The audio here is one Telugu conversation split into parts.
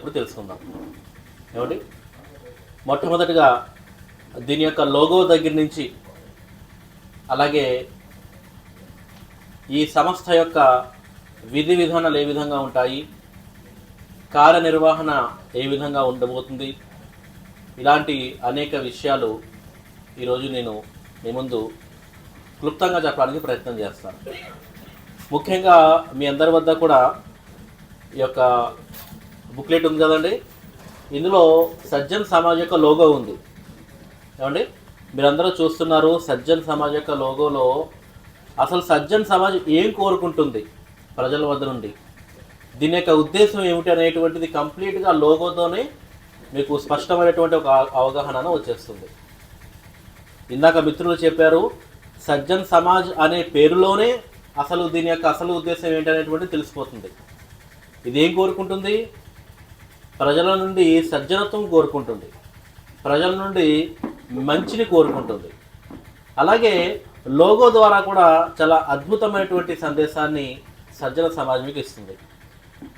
ఇప్పుడు తెలుసుకుందాం. ఏమండి? మొట్టమొదటిగా దీని యొక్క లోగో దగ్గర నుంచి అలాగే ఈ సంస్థ యొక్క విధి విధానాలు ఏ విధంగా ఉంటాయి? కార్యనిర్వహణ ఏ విధంగా ఉండబోతుంది? ఇలాంటి అనేక విషయాలు ఈరోజు నేను మీ ముందు క్లుప్తంగా చెప్పడానికి ప్రయత్నం చేస్తాను. ముఖ్యంగా మీ అందరి వద్ద కూడా ఈ యొక్క బుక్లెట్ ఉంది కదండి. ఇందులో సజ్జన్ సమాజ్ యొక్క లోగో ఉంది. ఏమండి? మీరందరూ చూస్తున్నారు సజ్జన్ సమాజ్ యొక్క లోగోలో అసలు సజ్జన్ సమాజ్ ఏం కోరుకుంటుంది ప్రజల వద్ద నుండి? దీని యొక్క ఉద్దేశం ఏమిటి అనేటువంటిది కంప్లీట్గా లోగోతోనే మీకు స్పష్టమైనటువంటి ఒక అవగాహన వచ్చేస్తుంది. ఇందాక మిత్రులు చెప్పారు సజ్జన్ సమాజ్ అనే పేరులోనే అసలు దీని యొక్క అసలు ఉద్దేశం ఏంటనేటువంటిది తెలిసిపోతుంది. ఇది ఏం కోరుకుంటుంది? ప్రజల నుండి సజ్జనత్వం కోరుకుంటుంది. ప్రజల నుండి మంచిని కోరుకుంటుంది. అలాగే లోగో ద్వారా కూడా చాలా అద్భుతమైనటువంటి సందేశాన్ని సజ్జన సమాజానికి ఇస్తుంది.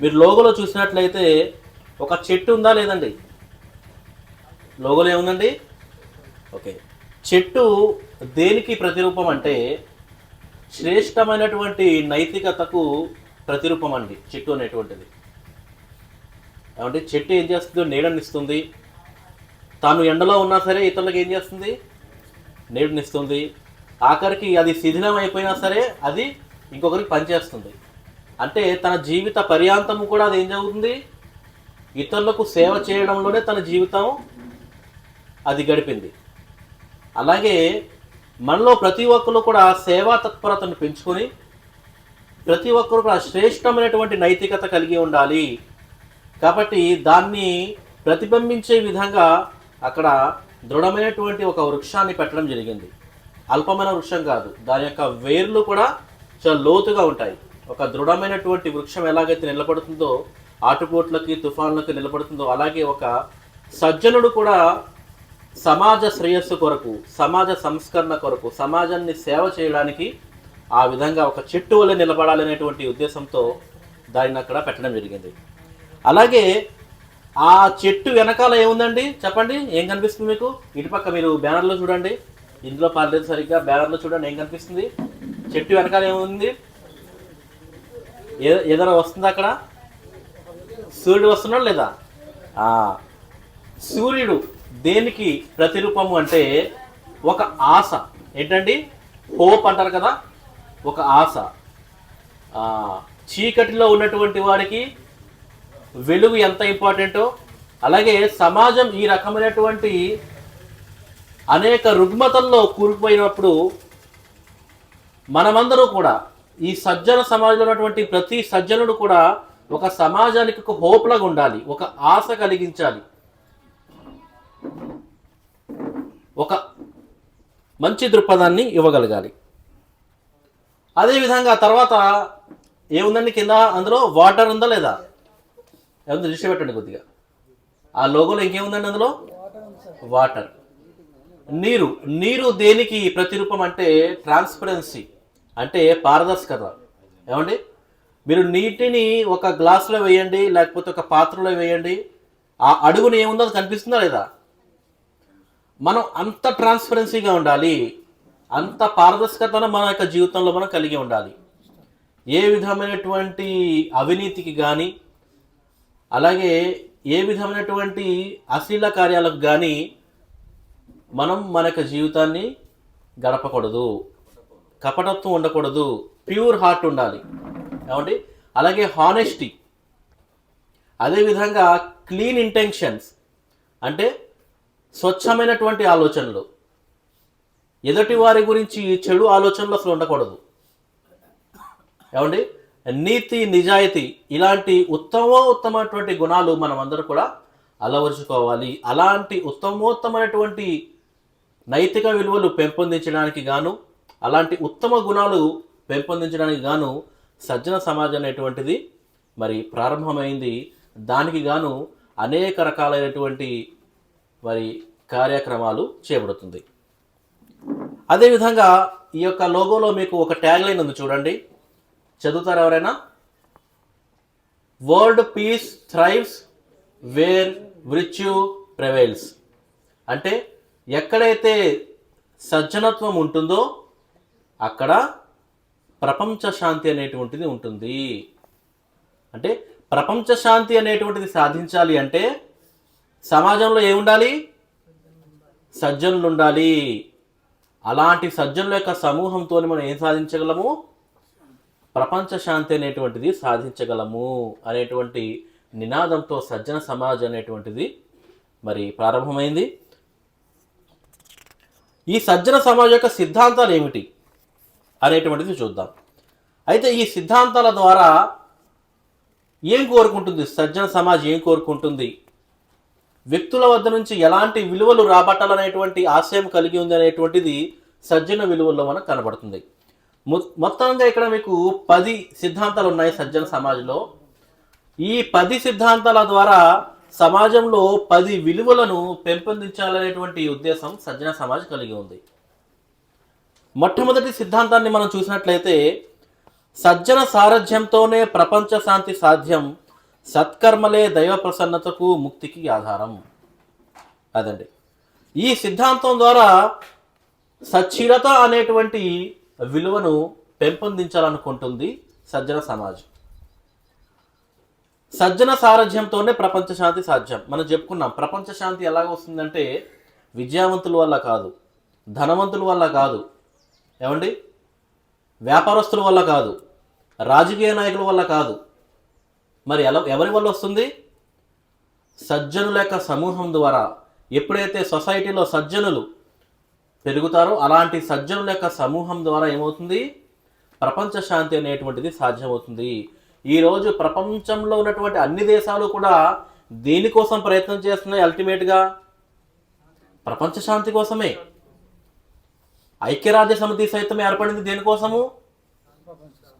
మీరు లోగోలో చూసినట్లయితే ఒక చెట్టు ఉందా లేదండి? లోగోలో ఏముందండి? ఓకే. చెట్టు దేనికి ప్రతిరూపం అంటే శ్రేష్టమైనటువంటి నైతికతకు ప్రతిరూపం అండి చెట్టు అనేటువంటిది. ఏమంటే చెట్టు ఏం చేస్తుందో నీడనిస్తుంది. తాను ఎండలో ఉన్నా సరే ఇతరులకు ఏం చేస్తుంది? నీడనిస్తుంది. ఆఖరికి అది శిథిలం అయిపోయినా సరే అది ఇంకొకరికి పనిచేస్తుంది. అంటే తన జీవిత పర్యాంతము కూడా అది ఏం జరుగుతుంది? ఇతరులకు సేవ చేయడంలోనే తన జీవితం అది గడిపింది. అలాగే మనలో ప్రతి ఒక్కరు కూడా సేవా తత్పరతను పెంచుకొని ప్రతి ఒక్కరు కూడా శ్రేష్టమైనటువంటి నైతికత కలిగి ఉండాలి. కాబట్టి దాన్ని ప్రతిబింబించే విధంగా అక్కడ దృఢమైనటువంటి ఒక వృక్షాన్ని పెట్టడం జరిగింది. అల్పమైన వృక్షం కాదు. దాని యొక్క వేర్లు కూడా చాలా లోతుగా ఉంటాయి. ఒక దృఢమైనటువంటి వృక్షం ఎలాగైతే నిలబడుతుందో ఆటుపోట్లకి తుఫాన్లకి నిలబడుతుందో అలాగే ఒక సజ్జనుడు కూడా సమాజ శ్రేయస్సు కొరకు సమాజ సంస్కరణ కొరకు సమాజాన్ని సేవ చేయడానికి ఆ విధంగా ఒక చెట్టు వల్ల నిలబడాలనేటువంటి ఉద్దేశంతో దానిని అక్కడ పెట్టడం జరిగింది. అలాగే ఆ చెట్టు వెనకాల ఏముందండి? చెప్పండి ఏం కనిపిస్తుంది మీకు? ఇటుపక్క మీరు బ్యానర్లో చూడండి. ఇందులో పర్లేదు సరిగ్గా బ్యానర్లో చూడండి ఏం కనిపిస్తుంది? చెట్టు వెనకాల ఏముంది? ఏ- ఏదైనా వస్తుందా అక్కడ? సూర్యుడు వస్తున్నాడు లేదా? సూర్యుడు దేనికి ప్రతిరూపము అంటే ఒక ఆశ. ఏంటండి? హోప్ అంటారు కదా ఒక ఆశ. చీకటిలో ఉన్నటువంటి వాడికి వెలుగు ఎంత ఇంపార్టెంటో అలాగే సమాజం ఈ రకమైనటువంటి అనేక రుగ్మతల్లో కూరుకుపోయినప్పుడు మనమందరూ కూడా ఈ సజ్జన సమాజంలో ఉన్నటువంటి ప్రతి సజ్జనుడు కూడా ఒక సమాజానికి ఒక హోప్లాగా ఉండాలి ఒక ఆశ కలిగించాలి. ఒక మంచి దృక్పథాన్ని ఇవ్వగలగాలి. అదేవిధంగా తర్వాత ఏముందండి కింద అందులో? వాటర్ ఉందా లేదా? అందులో దృష్టి పెట్టండి కొద్దిగా. ఆ లోగోలో ఇంకేముందండి అందులో? వాటర్. నీరు. నీరు దేనికి ప్రతిరూపం అంటే ట్రాన్స్పరెన్సీ అంటే పారదర్శకత. ఏమండి? మీరు నీటిని ఒక గ్లాసులో వేయండి లేకపోతే ఒక పాత్రలో వేయండి ఆ అడుగున ఏముందో అది కనిపిస్తుందా లేదా? మనం అంత ట్రాన్స్పరెన్సీగా ఉండాలి అంత పారదర్శకతను మన యొక్క జీవితంలో మనం కలిగి ఉండాలి. ఏ విధమైనటువంటి అవినీతికి కానీ అలాగే ఏ విధమైనటువంటి అశ్లీల కార్యాలకు కానీ మనం మన యొక్క జీవితాన్ని గడపకూడదు. కపటత్వం ఉండకూడదు. ప్యూర్ హార్ట్ ఉండాలి. ఏమండి? అలాగే హానెస్టీ. అదేవిధంగా క్లీన్ ఇంటెన్షన్స్. అంటే స్వచ్ఛమైనటువంటి ఆలోచనలు. ఎదుటి వారి గురించి చెడు ఆలోచనలు అసలు ఉండకూడదు. ఏమండి? నీతి నిజాయితీ ఇలాంటి ఉత్తమోత్తమైనటువంటి గుణాలు మనం అందరూ కూడా అలవరుచుకోవాలి. అలాంటి ఉత్తమోత్తమైనటువంటి నైతిక విలువలు పెంపొందించడానికి గాను అలాంటి ఉత్తమ గుణాలు పెంపొందించడానికి గాను సజ్జన సమాజం అనేటువంటిది మరి ప్రారంభమైంది. దానికి గాను అనేక రకాలైనటువంటి మరి కార్యక్రమాలు చేపడుతుంది. అదేవిధంగా ఈ యొక్క లోగోలో మీకు ఒక ట్యాగ్ లైన్ ఉంది చూడండి. చదువుతారు ఎవరైనా? World peace thrives where virtue prevails అంటే ఎక్కడైతే సజ్జనత్వం ఉంటుందో అక్కడ ప్రపంచ శాంతి అనేటువంటిది ఉంటుంది. అంటే ప్రపంచ శాంతి అనేటువంటిది సాధించాలి అంటే సమాజంలో ఏముండాలి? సజ్జనులు ఉండాలి అలాంటి సజ్జనుల యొక్క సమూహంతో మనం ఏం సాధించగలము? ప్రపంచ శాంతి అనేటువంటిది సాధించగలము అనేటువంటి నినాదంతో సజ్జన సమాజ్ అనేటువంటిది మరి ప్రారంభమైంది. ఈ సజ్జన సమాజ్ యొక్క సిద్ధాంతాలు ఏమిటి అనేటువంటిది చూద్దాం. అయితే ఈ సిద్ధాంతాల ద్వారా ఏం కోరుకుంటుంది? సజ్జన సమాజ్ ఏం కోరుకుంటుంది? వ్యక్తుల వద్ద నుంచి ఎలాంటి విలువలు రాబట్టాలనేటువంటి ఆశయం కలిగి ఉంది అనేటువంటిది సజ్జన విలువల్లో మనకు కనబడుతుంది. మొత్తంగా ఇక్కడ మీకు పది సిద్ధాంతాలు ఉన్నాయి సజ్జన సమాజంలో. ఈ పది సిద్ధాంతాల ద్వారా సమాజంలో పది విలువలను పెంపొందించాలనేటువంటి ఉద్దేశం సజ్జన సమాజ్ కలిగి ఉంది. మొట్టమొదటి సిద్ధాంతాన్ని మనం చూసినట్లయితే సజ్జన సారథ్యంతోనే ప్రపంచ శాంతి సాధ్యం సత్కర్మలే దైవ ప్రసన్నతకు ముక్తికి ఆధారం. అదండి. ఈ సిద్ధాంతం ద్వారా సచ్చిరత అనేటువంటి విలువను పెంపొందించాలనుకుంటుంది సజ్జన సమాజం. సజ్జన సారథ్యంతోనే ప్రపంచ శాంతి సాధ్యం. మనం చెప్పుకున్నాం ప్రపంచ శాంతి ఎలాగ వస్తుందంటే విద్యావంతుల వల్ల కాదు ధనవంతుల వల్ల కాదు. ఏమండి? వ్యాపారస్తుల వల్ల కాదు రాజకీయ నాయకుల వల్ల కాదు. మరి ఎలా ఎవరి వల్ల వస్తుంది? సజ్జనుల యొక్క సమూహం ద్వారా. ఎప్పుడైతే సొసైటీలో సజ్జనులు పెరుగుతారో. అలాంటి సజ్జనుల యొక్క సమూహం ద్వారా ఏమవుతుంది? ప్రపంచ శాంతి అనేటువంటిది సాధ్యమవుతుంది. ఈరోజు ప్రపంచంలో ఉన్నటువంటి అన్ని దేశాలు కూడా దేనికోసం ప్రయత్నం చేస్తున్నాయి అల్టిమేట్గా. ప్రపంచ శాంతి కోసమే. ఐక్యరాజ్య సమితి సైతం ఏర్పడింది దేనికోసము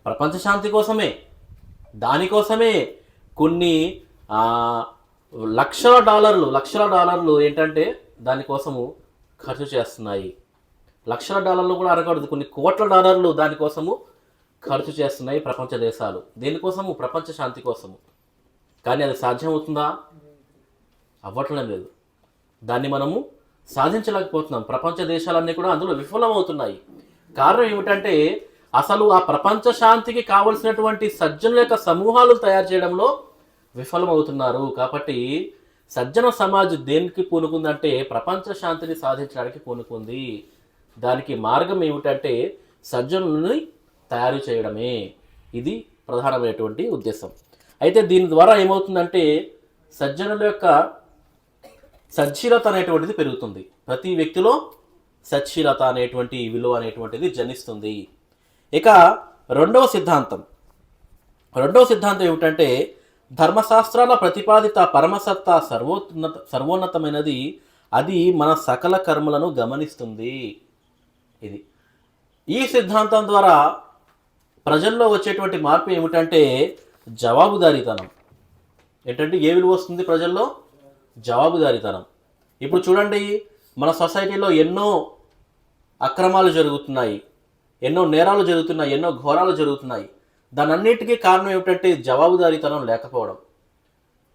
ప్రపంచ శాంతి కోసమే. దానికోసమే కొన్ని లక్షల డాలర్లు లక్షల డాలర్లు ఏంటంటే దానికోసము ఖర్చు చేస్తున్నాయి. లక్షల డాలర్లు కూడా అనకూడదు కొన్ని కోట్ల డాలర్లు దానికోసము ఖర్చు చేస్తున్నాయి ప్రపంచ దేశాలు. దేనికోసము? ప్రపంచ శాంతి కోసము. కానీ అది సాధ్యమవుతుందా? అవ్వట్లేదు లేదు. దాన్ని మనము సాధించలేకపోతున్నాం. ప్రపంచ దేశాలన్నీ కూడా అందులో విఫలమవుతున్నాయి. కారణం ఏమిటంటే అసలు ఆ ప్రపంచ శాంతికి కావలసినటువంటి సజ్జనుల యొక్క సమూహాలు తయారు చేయడంలో విఫలమవుతున్నారు. కాబట్టి సజ్జన సమాజ్ దేనికి పూనుకుందంటే ప్రపంచ శాంతిని సాధించడానికి పూనుకుంది. దానికి మార్గం ఏమిటంటే సజ్జనుల్ని తయారు చేయడమే. ఇది ప్రధానమైనటువంటి ఉద్దేశం. అయితే దీని ద్వారా ఏమవుతుందంటే సజ్జనుల యొక్క సచ్చీలత అనేటువంటిది పెరుగుతుంది. ప్రతి వ్యక్తిలో సచ్ఛీలత అనేటువంటి విలువ అనేటువంటిది జనిస్తుంది ఇక రెండవ సిద్ధాంతం. రెండవ సిద్ధాంతం ఏమిటంటే ధర్మశాస్త్రాల ప్రతిపాదిత పరమసత్త సర్వోన్నత సర్వోన్నతమైనది అది మన సకల కర్మలను గమనిస్తుంది. ఇది. ఈ సిద్ధాంతం ద్వారా ప్రజల్లో వచ్చేటువంటి మార్పు ఏమిటంటే జవాబుదారీతనం. ఏంటంటే ఏ విలువ వస్తుంది ప్రజల్లో? జవాబుదారీతనం. ఇప్పుడు చూడండి మన సొసైటీలో ఎన్నో అక్రమాలు జరుగుతున్నాయి. ఎన్నో నేరాలు జరుగుతున్నాయి ఎన్నో ఘోరాలు జరుగుతున్నాయి. దానన్నిటికీ కారణం ఏమిటంటే జవాబుదారీతనం లేకపోవడం.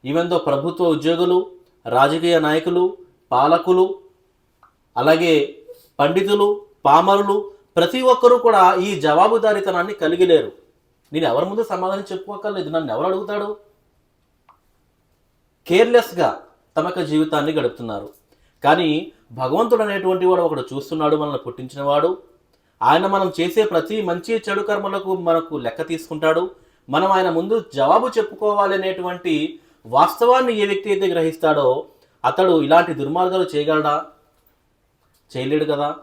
ఈవెందో ప్రభుత్వ ఉద్యోగులు రాజకీయ నాయకులు పాలకులు అలాగే పండితులు పామరులు ప్రతి ఒక్కరూ కూడా ఈ జవాబుదారీతనాన్ని కలిగి లేరు నేను ఎవరి ముందు సమాధానం చెప్పుకోకర్లేదు నన్ను ఎవరు అడుగుతాడు? కేర్లెస్గా తమ యొక్క జీవితాన్ని గడుపుతున్నారు. కానీ భగవంతుడు అనేటువంటి వాడు ఒకడు చూస్తున్నాడు మనల్ని పుట్టించినవాడు. ఆయన మనం చేసే ప్రతి మంచి చెడు కర్మలకు మనకు లెక్క తీసుకుంటాడు. మనం ఆయన ముందు జవాబు చెప్పుకోవాలి అనేటువంటి వాస్తవాన్ని ఏ వ్యక్తి అయితే గ్రహిస్తాడో అతడు ఇలాంటి దుర్మార్గాలు చేయగలడా? చేయలేడు కదా.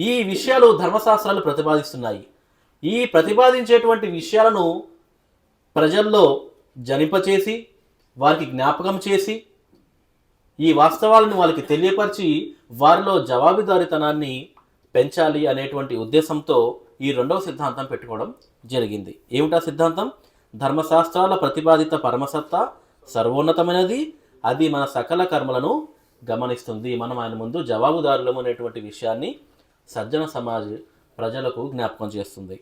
ఈ విషయాలు ధర్మశాస్త్రాలు ప్రతిపాదిస్తున్నాయి. ఈ ప్రతిపాదించేటువంటి విషయాలను ప్రజల్లో జనింపచేసి వారికి జ్ఞాపకం చేసి ఈ వాస్తవాలను వాళ్ళకి తెలియపరిచి వారిలో జవాబుదారితనాన్ని పెంచాలి అనేటువంటి ఉద్దేశంతో ఈ రెండవ సిద్ధాంతం పెట్టుకోవడం జరిగింది. ఏమిటా సిద్ధాంతం? ధర్మశాస్త్రాల ప్రతిపాదిత పరమసత్త సర్వోన్నతమైనది. అది మన సకల కర్మలను గమనిస్తుంది. మనం ఆయన ముందు జవాబుదారులము అనేటువంటి విషయాన్ని సజ్జన సమాజ్ ప్రజలకు జ్ఞాపకం చేస్తుంది.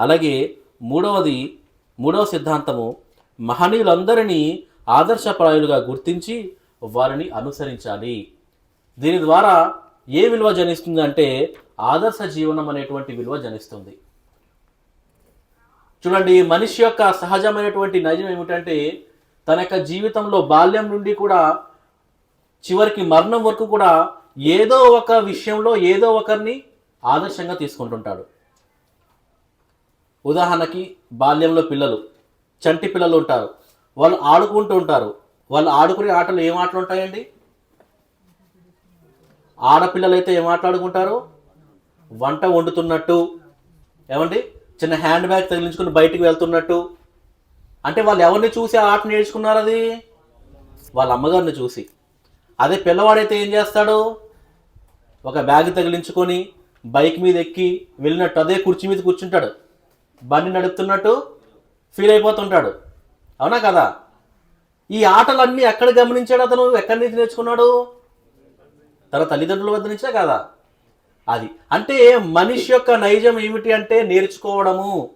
అలాగే మూడవది మూడవ సిద్ధాంతము మహనీయులందరినీ ఆదర్శప్రాయులుగా గుర్తించి వారిని అనుసరించాలి. దీని ద్వారా ఏ విలువ జనిస్తుంది అంటే ఆదర్శ జీవనం అనేటువంటి విలువ జనిస్తుంది. చూడండి మనిషి యొక్క సహజమైనటువంటి నైజం ఏమిటంటే తన యొక్క జీవితంలో బాల్యం నుండి కూడా చివరికి మరణం వరకు కూడా ఏదో ఒక విషయంలో ఏదో ఒకరిని ఆదర్శంగా తీసుకుంటుంటాడు. ఉదాహరణకి బాల్యంలో పిల్లలు చంటి పిల్లలు ఉంటారు. వాళ్ళు ఆడుకుంటూ ఉంటారు. వాళ్ళు ఆడుకునే ఆటలు ఏం ఆటలు ఉంటాయండి? ఆడపిల్లలు అయితే ఏం మాట్లాడుకుంటారు వంట వండుతున్నట్టు ఏమండి? చిన్న హ్యాండ్ బ్యాగ్ తగిలించుకుని బయటికి వెళ్తున్నట్టు. అంటే వాళ్ళు ఎవరిని చూసి ఆ ఆట నేర్చుకున్నారు అది? వాళ్ళ అమ్మగారిని చూసి. అదే పిల్లవాడైతే ఏం చేస్తాడు? ఒక బ్యాగ్ తగిలించుకొని బైక్ మీద ఎక్కి వెళ్ళినట్టు అదే కుర్చీ మీద కూర్చుంటాడు. బండి నడుపుతున్నట్టు ఫీల్ అయిపోతుంటాడు. అవునా కదా? ఈ ఆటలన్నీ ఎక్కడ గమనించాడు అతను? ఎక్కడి నుంచి నేర్చుకున్నాడు? తన తల్లిదండ్రుల వద్ద నుంచే కదా? అది. అంటే మనిషి యొక్క నైజం ఏమిటి అంటే నేర్చుకోవడము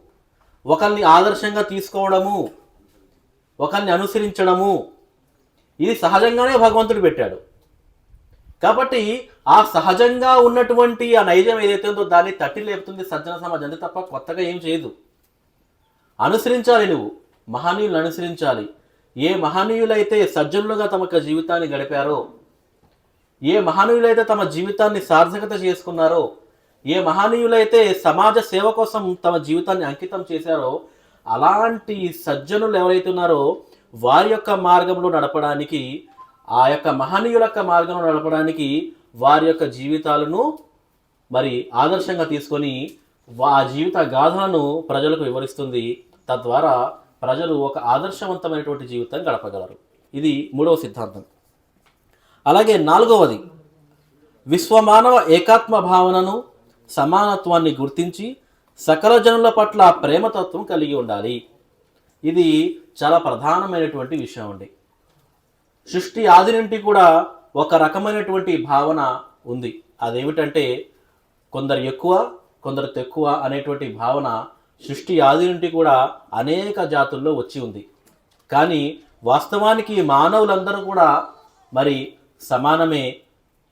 ఒకరిని ఆదర్శంగా తీసుకోవడము ఒకరిని అనుసరించడము. ఇది సహజంగానే భగవంతుడు పెట్టాడు. కాబట్టి ఆ సహజంగా ఉన్నటువంటి ఆ నైజం ఏదైతే ఉందో దాన్ని తట్టి లేపుతుంది సజ్జన సమాజం. అంతే తప్ప కొత్తగా ఏం చేయదు. అనుసరించాలి నువ్వు. మహనీయులను అనుసరించాలి. ఏ మహనీయులైతే సజ్జనులుగా తమ యొక్క జీవితాన్ని గడిపారో ఏ మహనీయులైతే తమ జీవితాన్ని సార్థకత చేసుకున్నారో ఏ మహనీయులైతే సమాజ సేవ కోసం తమ జీవితాన్ని అంకితం చేశారో అలాంటి సజ్జనులు ఎవరైతే ఉన్నారో వారి యొక్క మార్గంలో నడపడానికి ఆ యొక్క మహనీయుల యొక్క మార్గంలో నడపడానికి వారి యొక్క జీవితాలను మరి ఆదర్శంగా తీసుకొని ఆ జీవిత గాథలను ప్రజలకు వివరిస్తుంది. తద్వారా ప్రజలు ఒక ఆదర్శవంతమైనటువంటి జీవితాన్ని గడపగలరు. ఇది మూడవ సిద్ధాంతం. అలాగే నాలుగవది విశ్వమానవ ఏకాత్మ భావనను సమానత్వాన్ని గుర్తించి సకల జనుల పట్ల ప్రేమతత్వం కలిగి ఉండాలి. ఇది చాలా ప్రధానమైనటువంటి విషయం అండి. సృష్టి ఆది నుండి కూడా ఒక రకమైనటువంటి భావన ఉంది. అదేమిటంటే కొందరు ఎక్కువ కొందరు తక్కువ అనేటువంటి భావన సృష్టి ఆది నుండి కూడా అనేక జాతుల్లో వచ్చి ఉంది. కానీ వాస్తవానికి మానవులందరూ కూడా మరి సమానమే.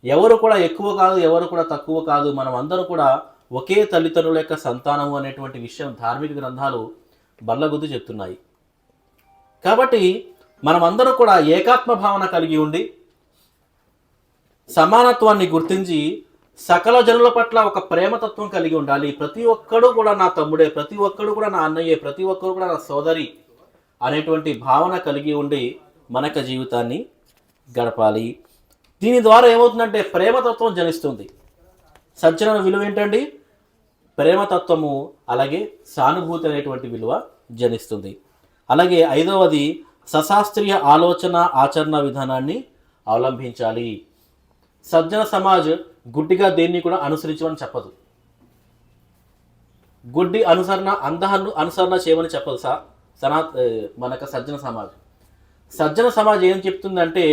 ఎవరు కూడా ఎక్కువ కాదు ఎవరు కూడా తక్కువ కాదు. మనం అందరూ కూడా ఒకే తల్లిదండ్రుల యొక్క సంతానము అనేటువంటి విషయం ధార్మిక గ్రంథాలు బల్లగుద్దు చెప్తున్నాయి. కాబట్టి మనమందరూ కూడా ఏకాత్మ భావన కలిగి ఉండి సమానత్వాన్ని గుర్తించి సకల జనుల పట్ల ఒక ప్రేమతత్వం కలిగి ఉండాలి. ప్రతి ఒక్కడు కూడా నా తమ్ముడే ప్రతి ఒక్కడు కూడా నా అన్నయ్యే ప్రతి ఒక్కరు కూడా నా సోదరి అనేటువంటి భావన కలిగి ఉండి మనక జీవితాన్ని గడపాలి. దీని ద్వారా ఏమవుతుందంటే ప్రేమతత్వం జనిస్తుంది. సజ్జన విలువ ఏంటండి? ప్రేమతత్వము అలాగే సానుభూతి అనేటువంటి విలువ జనిస్తుంది. అలాగే ఐదవది సశాస్త్రీయ ఆలోచన ఆచరణ విధానాన్ని అవలంబించాలి. సజ్జన సమాజ్ గుడ్డిగా దేన్ని కూడా అనుసరించమని చెప్పదు. గుడ్డి అనుసరణ అంధహను అనుసరణ చేయమని చెప్పదు సా సనా మనకు సజ్జన సమాజ్. సజ్జన సమాజ్ ఏం చెప్తుందంటే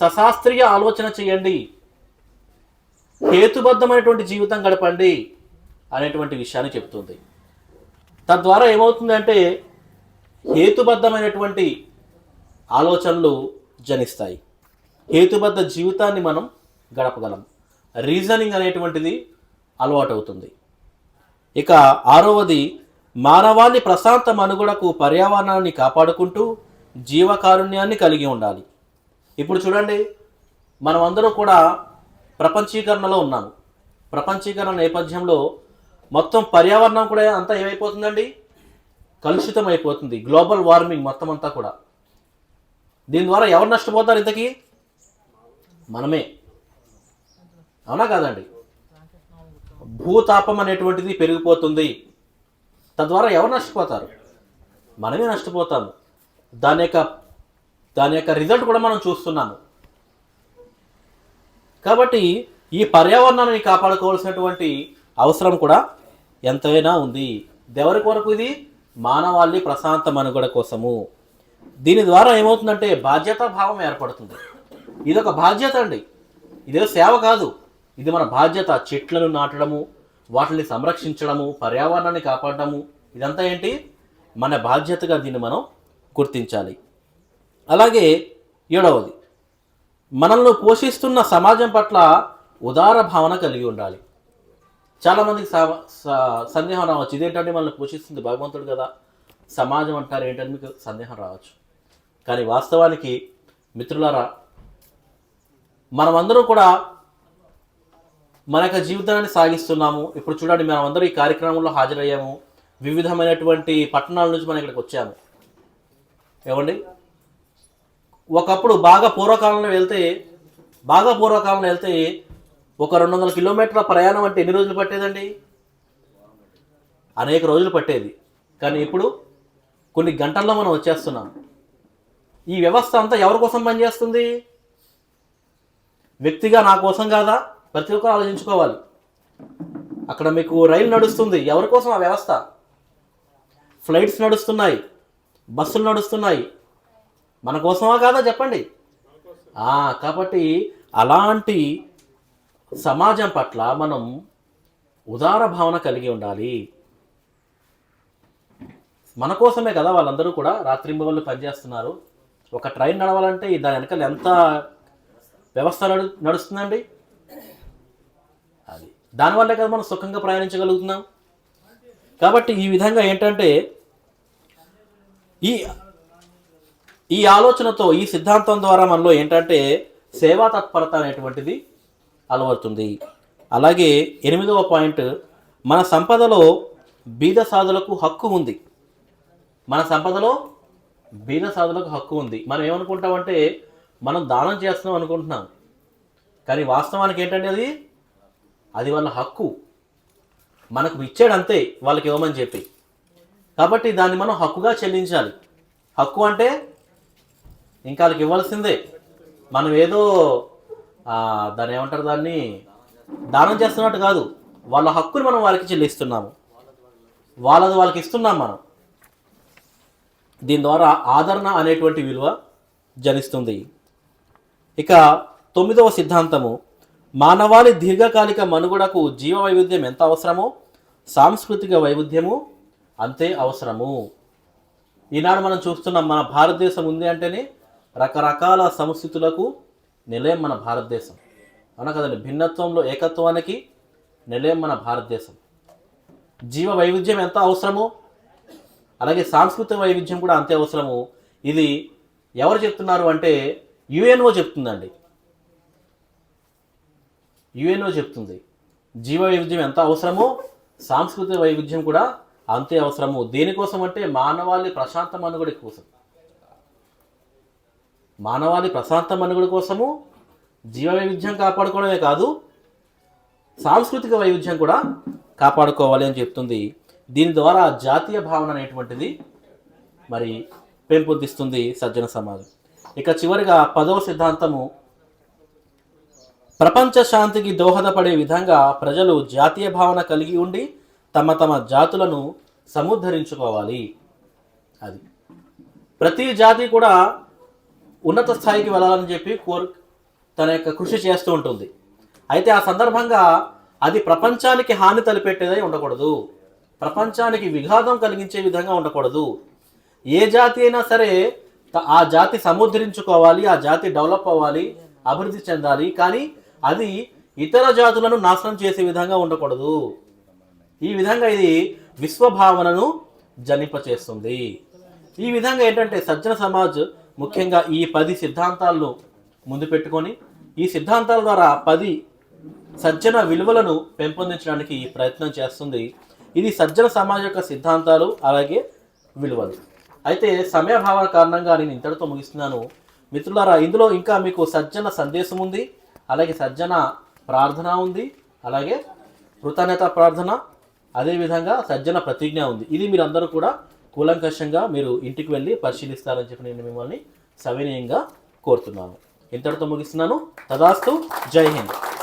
సశాస్త్రీయ ఆలోచన చేయండి. హేతుబద్ధమైనటువంటి జీవితం గడపండి అనేటువంటి విషయాన్ని చెప్తుంది తద్వారా ఏమవుతుందంటే హేతుబద్ధమైనటువంటి ఆలోచనలు జనిస్తాయి. హేతుబద్ధ జీవితాన్ని మనం గడపగలం. రీజనింగ్ అనేటువంటిది అలవాటు అవుతుంది ఇక ఆరవది మానవాళి ప్రశాంత మనుగడకు పర్యావరణాన్ని కాపాడుకుంటూ జీవకారుణ్యాన్ని కలిగి ఉండాలి. ఇప్పుడు చూడండి మనం అందరూ కూడా ప్రపంచీకరణలో ఉన్నాము. ప్రపంచీకరణ నేపథ్యంలో మొత్తం పర్యావరణం కూడా అంతా ఏమైపోతుందండి? కలుషితం అయిపోతుంది గ్లోబల్ వార్మింగ్ మొత్తం అంతా కూడా. దీని ద్వారా ఎవరు నష్టపోతారు ఇంతకీ? మనమే. అవునా కాదండి? భూతాపం అనేటువంటిది పెరిగిపోతుంది. తద్వారా ఎవరు నష్టపోతారు? మనమే నష్టపోతాము. దాని యొక్క దాని యొక్క రిజల్ట్ కూడా మనం చూస్తున్నాము. కాబట్టి ఈ పర్యావరణాన్ని కాపాడుకోవాల్సినటువంటి అవసరం కూడా ఎంతైనా ఉంది. దెవరి కొరకు ఇది? మానవాళి ప్రశాంత మనుగడ కోసము. దీని ద్వారా ఏమవుతుందంటే బాధ్యతా భావం ఏర్పడుతుంది. ఇది ఒక బాధ్యత అండి. ఇదే సేవ కాదు. ఇది మన బాధ్యత. చెట్లను నాటడము వాటిని సంరక్షించడము పర్యావరణాన్ని కాపాడడము. ఇదంతా ఏంటి? మన బాధ్యతగా దీన్ని మనం గుర్తించాలి. అలాగే ఏడవది మనల్ని పోషిస్తున్న సమాజం పట్ల ఉదార భావన కలిగి ఉండాలి. చాలామందికి స- సందేహం రావచ్చు. ఇదేంటంటే మనల్ని పోషిస్తుంది భగవంతుడు కదా. సమాజం అంటారు ఏంటని మీకు సందేహం రావచ్చు. కానీ వాస్తవానికి మిత్రులారా మనమందరం కూడా మన యొక్క జీవితాన్ని సాగిస్తున్నాము. ఇప్పుడు చూడండి మనమందరం ఈ కార్యక్రమంలో హాజరయ్యాము. వివిధమైనటువంటి పట్టణాల నుంచి మనం ఇక్కడికి వచ్చాము. ఏమండి? ఒకప్పుడు బాగా పూర్వకాలంలో వెళ్తే బాగా పూర్వకాలంలో వెళ్తే ఒక రెండు వందల కిలోమీటర్ల ప్రయాణం అంటే ఎన్ని రోజులు పట్టేదండి? అనేక రోజులు పట్టేది. కానీ ఇప్పుడు కొన్ని గంటల్లో మనం వచ్చేస్తున్నాం. ఈ వ్యవస్థ అంతా ఎవరి కోసం పనిచేస్తుంది? వ్యక్తిగా నా కోసం కాదా? ప్రతి ఒక్కరు ఆలోచించుకోవాలి. అక్కడ మీకు రైలు నడుస్తుంది. ఎవరి కోసం ఆ వ్యవస్థ? ఫ్లైట్స్ నడుస్తున్నాయి. బస్సులు నడుస్తున్నాయి. మన కోసమా కాదా చెప్పండి? కాబట్టి అలాంటి సమాజం పట్ల మనం ఉదార భావన కలిగి ఉండాలి. మన కోసమే కదా వాళ్ళందరూ కూడా రాత్రింబవళ్ళు పనిచేస్తున్నారు. ఒక ట్రైన్ నడవాలంటే దాని వెనకాల ఎంత వ్యవస్థ నడు నడుస్తుందండి? అది. దానివల్లే కదా మనం సుఖంగా ప్రయాణించగలుగుతున్నాం. కాబట్టి ఈ విధంగా ఏంటంటే ఈ ఈ ఆలోచనతో ఈ సిద్ధాంతం ద్వారా మనలో ఏంటంటే సేవా తత్పరత అనేటువంటిది అలవడుతుంది. అలాగే ఎనిమిదవ పాయింట్ మన సంపదలో బీద సాధులకు హక్కు ఉంది. మన సంపదలో బీద సాధులకు హక్కు ఉంది. మనం ఏమనుకుంటామంటే మనం దానం చేస్తున్నాం అనుకుంటున్నాం. కానీ వాస్తవానికి ఏంటంటే అది? అది వాళ్ళ హక్కు. మనకు ఇచ్చాడు అంతే వాళ్ళకి ఇవ్వమని చెప్పి. కాబట్టి దాన్ని మనం హక్కుగా చెల్లించాలి. హక్కు అంటే ఇంకా వాళ్ళకి ఇవ్వాల్సిందే. మనం ఏదో దాన్ని ఏమంటారు దాన్ని? దానం చేస్తున్నట్టు కాదు. వాళ్ళ హక్కుని మనం వాళ్ళకి చెల్లిస్తున్నాము. వాళ్ళది వాళ్ళకి ఇస్తున్నాం మనం. దీని ద్వారా ఆదరణ అనేటువంటి విలువ జనిస్తుంది. ఇక తొమ్మిదవ సిద్ధాంతము. మానవాళి దీర్ఘకాలిక మనుగడకు జీవ వైవిధ్యం ఎంత అవసరమో సాంస్కృతిక వైవిధ్యము అంతే అవసరము. ఈనాడు మనం చూస్తున్నాం మన భారతదేశం ఉంది అంటేనే రకరకాల సంస్కృతులకు నిలయం మన భారతదేశం. అవునా కదండి? భిన్నత్వంలో ఏకత్వానికి నిలయం మన భారతదేశం. జీవ వైవిధ్యం ఎంత అవసరమో అలాగే సాంస్కృతిక వైవిధ్యం కూడా అంతే అవసరము ఇది ఎవరు చెప్తున్నారు అంటే యుఎన్ఓ చెప్తుందండి. యుఎన్ఓ చెప్తుంది జీవ వైవిధ్యం ఎంత అవసరమో సాంస్కృతిక వైవిధ్యం కూడా అంతే అవసరము. దేనికోసం అంటే మానవాళి ప్రశాంత మనుగడి కోసం. మానవాళి ప్రశాంత మనుగడ కోసము జీవ వైవిధ్యం కాపాడుకోవడమే కాదు సాంస్కృతిక వైవిధ్యం కూడా కాపాడుకోవాలి అని చెప్తుంది. దీని ద్వారా జాతీయ భావన అనేటువంటిది మరి పెంపొందిస్తుంది సజ్జన సమాజం. ఇక చివరిగా పదవ సిద్ధాంతము. ప్రపంచ శాంతికి దోహదపడే విధంగా ప్రజలు జాతీయ భావన కలిగి ఉండి తమ తమ జాతులను సముద్ధరించుకోవాలి. అది ప్రతి జాతి కూడా ఉన్నత స్థాయికి వెళ్ళాలని చెప్పి కోరు తన యొక్క కృషి చేస్తూ ఉంటుంది. అయితే ఆ సందర్భంగా అది ప్రపంచానికి హాని తలపెట్టేదై ఉండకూడదు. ప్రపంచానికి విఘాతం కలిగించే విధంగా ఉండకూడదు. ఏ జాతి అయినా సరే ఆ జాతి సముద్రించుకోవాలి ఆ జాతి డెవలప్ అవ్వాలి అభివృద్ధి చెందాలి కానీ అది ఇతర జాతులను నాశనం చేసే విధంగా ఉండకూడదు. ఈ విధంగా ఇది విశ్వభావనను జనింపచేస్తుంది. ఈ విధంగా ఏంటంటే సజ్జన సమాజ్ ముఖ్యంగా ఈ పది సిద్ధాంతాలను ముందు పెట్టుకొని ఈ సిద్ధాంతాల ద్వారా పది సజ్జన విలువలను పెంపొందించడానికి ప్రయత్నం చేస్తుంది. ఇది సజ్జన సమాజం యొక్క సిద్ధాంతాలు అలాగే విలువలు. అయితే సమయభావం కారణంగా నేను ఇంతటితో ముగిస్తున్నాను. మిత్రులారా ఇందులో ఇంకా మీకు సజ్జన సందేశం ఉంది అలాగే సజ్జన ప్రార్థన ఉంది అలాగే కృతజ్ఞత ప్రార్థన అదేవిధంగా సజ్జన ప్రతిజ్ఞ ఉంది. ఇది మీరందరూ కూడా కూలంకషంగా మీరు ఇంటికి వెళ్ళి పరిశీలిస్తారని చెప్పి నేను మిమ్మల్ని సవినయంగా కోరుతున్నాను. ఇంతటితో ముగిస్తున్నాను. తదాస్తు జై హింద్.